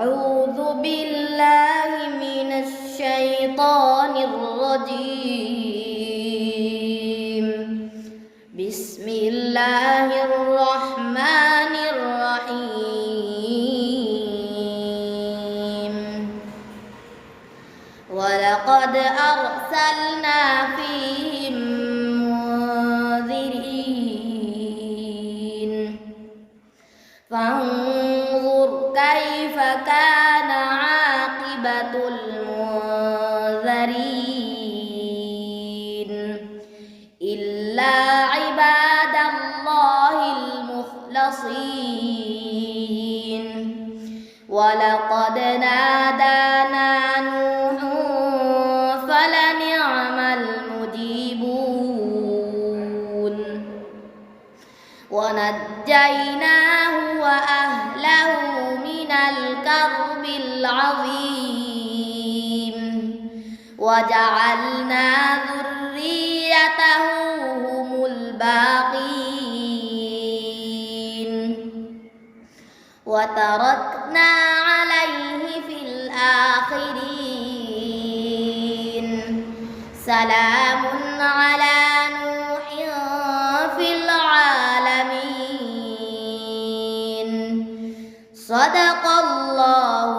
أعوذ بالله من الشيطان الرجيم. بسم الله الرحمن الرحيم. ولقد أرسلنا فيهم منذرين. فانظر كيف كان عاقبة المنذرين؟ إلا عباد الله المخلصين. ولقد نادانا نوح فلنعم المجيبون. ونجيناه وأهله وجعلنا ذريته هم الباقين. وتركنا عليه في الآخرين. سلام على نوح في العالمين. صدق الله